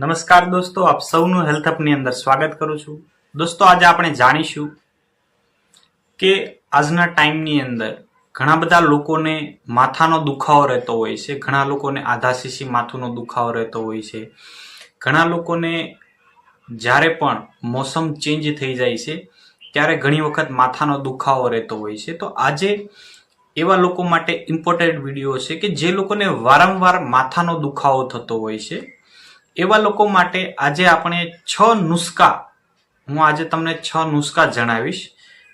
નમસ્કાર દોસ્તો, આપ સૌનું હેલ્થ અપની અંદર સ્વાગત કરું છું. દોસ્તો, આજે આપણે જાણીશું કે આજના ટાઈમની અંદર ઘણા બધા લોકોને માથાનો દુખાવો રહેતો હોય છે, ઘણા લોકોને આધાશીશી માથુંનો દુખાવો રહેતો હોય છે, ઘણા લોકોને જ્યારે પણ મોસમ ચેન્જ થઈ જાય છે, ત્યારે ઘણી વખત માથાનો દુખાવો રહેતો હોય છે. તો આજે એવા લોકો માટે ઇમ્પોર્ટન્ટ વીડિયો છે કે જે લોકોને વારંવાર માથાનો દુખાવો થતો હોય છે. એવા લોકો માટે આજે આપણે છ નુસ્ખા, હું આજે તમને છ નુસ્ખા જણાવીશ.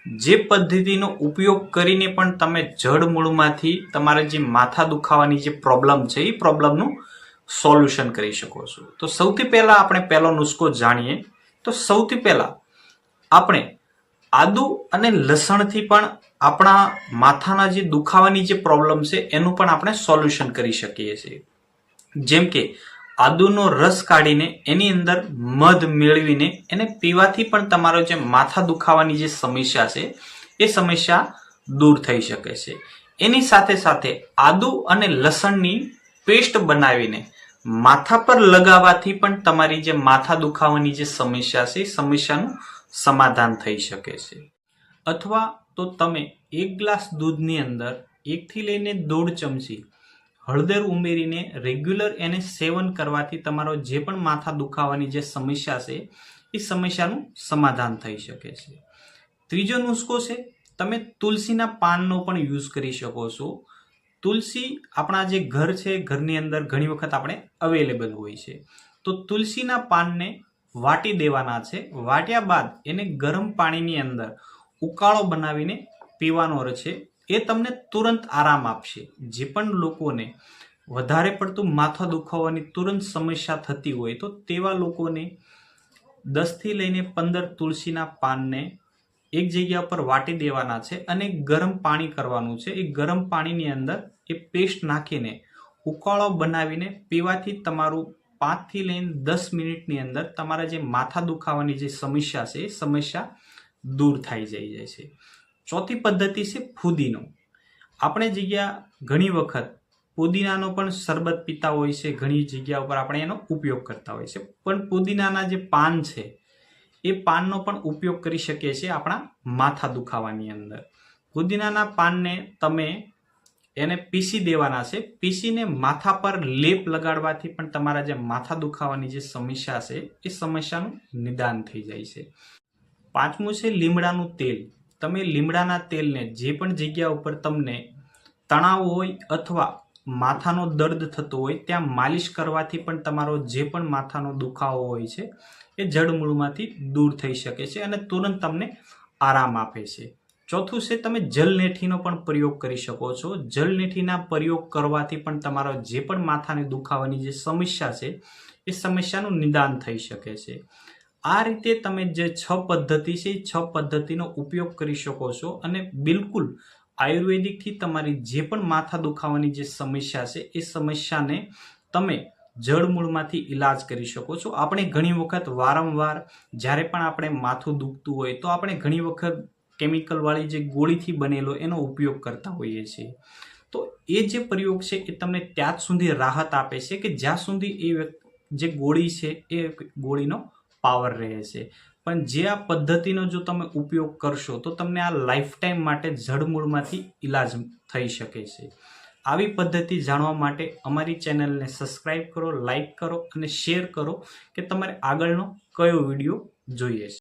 જે પદ્ધતિનો ઉપયોગ કરીને પણ તમે જડ મૂળમાંથી તમારે જે માથા દુખાવાની જે પ્રોબ્લેમ છે, એ પ્રોબ્લેમનું સોલ્યુશન કરી શકો છો. તો સૌથી પહેલાં આપણે પહેલો નુસ્ખો જાણીએ. તો સૌથી પહેલાં આપણે આદુ અને લસણથી પણ આપણા માથાના જે દુખાવાની જે પ્રોબ્લેમ છે, એનું પણ આપણે સોલ્યુશન કરી શકીએ છીએ. જેમ કે આદુનો રસ કાઢીને એની અંદર મધ મેળવીને એને પીવાથી પણ તમારો જે માથા દુખાવાની જે સમસ્યા છે, એ સમસ્યા દૂર થઈ શકે છે. એની સાથે સાથે આદુ અને લસણની પેસ્ટ બનાવીને માથા પર લગાવવાથી પણ તમારી જે માથા દુખાવાની જે સમસ્યા છે, એ સમસ્યાનું સમાધાન થઈ શકે છે. અથવા તો તમે એક ગ્લાસ દૂધની અંદર એકથી લઈને દોઢ ચમચી હળદર ઉમેરીને રેગ્યુલર એને સેવન કરવાથી તમારો જે પણ માથા દુખાવાની જે સમસ્યા છે, એ સમસ્યાનું સમાધાન થઈ શકે છે. ત્રીજો નુસ્ખો છે, તમે તુલસીના પાનનો પણ યુઝ કરી શકો છો. તુલસી આપણા જે ઘર છે, ઘરની અંદર ઘણી વખત આપણે અવેલેબલ હોય છે. તો તુલસીના પાનને વાટી દેવાના છે. વાટ્યા બાદ એને ગરમ પાણીની અંદર ઉકાળો બનાવીને પીવાનો છે. એ તમને તુરંત આરામ આપશે. જે પણ લોકોને વધારે પડતું માથા દુખાવાની તુરંત સમસ્યા થતી હોય તો તેવા લોકોને દસથી લઈને પંદર તુલસીના પાનને એક જગ્યા પર વાટી દેવાના છે અને ગરમ પાણી કરવાનું છે. એ ગરમ પાણીની અંદર એ પેસ્ટ નાખીને ઉકાળો બનાવીને પીવાથી તમારું પાંચથી લઈને દસ મિનિટની અંદર તમારા જે માથા દુખાવાની જે સમસ્યા છે, એ સમસ્યા દૂર થઈ જઈ જાય છે. ચોથી પદ્ધતિ છે ફુદીનો. આપણે જગ્યા ઘણી વખત પુદીનાનો પણ શરબત પીતા હોય છે, ઘણી જગ્યા ઉપર આપણે એનો ઉપયોગ કરતા હોય છે. પણ પુદીનાના જે પાન છે, એ પાનનો પણ ઉપયોગ કરી શકીએ છીએ આપણા માથા દુખાવાની અંદર. પુદીનાના પાનને તમે એને પીસી દેવાના છે. પીસીને માથા પર લેપ લગાડવાથી પણ તમારા જે માથા દુખાવાની જે સમસ્યા છે, એ સમસ્યાનું નિદાન થઈ જાય છે. પાંચમું છે લીમડાનું તેલ. તમે લીમડાના તેલને જે પણ જગ્યા ઉપર તમને તણાવ હોય અથવા માથાનો દર્દ થતો હોય ત્યાં માલિશ કરવાથી પણ તમારો જે પણ માથાનો દુખાવો હોય છે, એ જડમૂળમાંથી દૂર થઈ શકે છે અને તુરંત તમને આરામ આપે છે. ચોથું છે, તમે જલનેઠીનો પણ પ્રયોગ કરી શકો છો. જલનેઠીના પ્રયોગ કરવાથી પણ તમારો જે પણ માથાની દુખાવાની જે સમસ્યા છે, એ સમસ્યાનું નિદાન થઈ શકે છે. આ રીતે તમે જે છ પદ્ધતિ છે, એ છ પદ્ધતિનો ઉપયોગ કરી શકો છો અને બિલકુલ આયુર્વેદિકથી તમારી જે પણ માથા દુખાવાની જે સમસ્યા છે, એ સમસ્યાને તમે જળમૂળમાંથી ઈલાજ કરી શકો છો. આપણે ઘણી વખત વારંવાર જ્યારે પણ આપણે માથું દુખતું હોય તો આપણે ઘણી વખત કેમિકલવાળી જે ગોળીથી બનેલો એનો ઉપયોગ કરતા હોઈએ છીએ. તો એ જે પ્રયોગ છે, એ તમને ત્યાં સુધી રાહત આપે છે કે જ્યાં સુધી એ જે ગોળી છે, એ ગોળીનો પાવર રહે છે. પણ જે આ પદ્ધતિનો જો તમે ઉપયોગ કરશો, તો તમને આ લાઈફ ટાઈમ માટે જડમૂળમાંથી ઈલાજ થઈ શકે છે. આવી પદ્ધતિ જાણવા માટે અમારી ચેનલને સબસ્ક્રાઈબ કરો લાઈક કરો અને શેર કરો કે તમારે આગળનો કયો વીડિયો જોઈએ છે.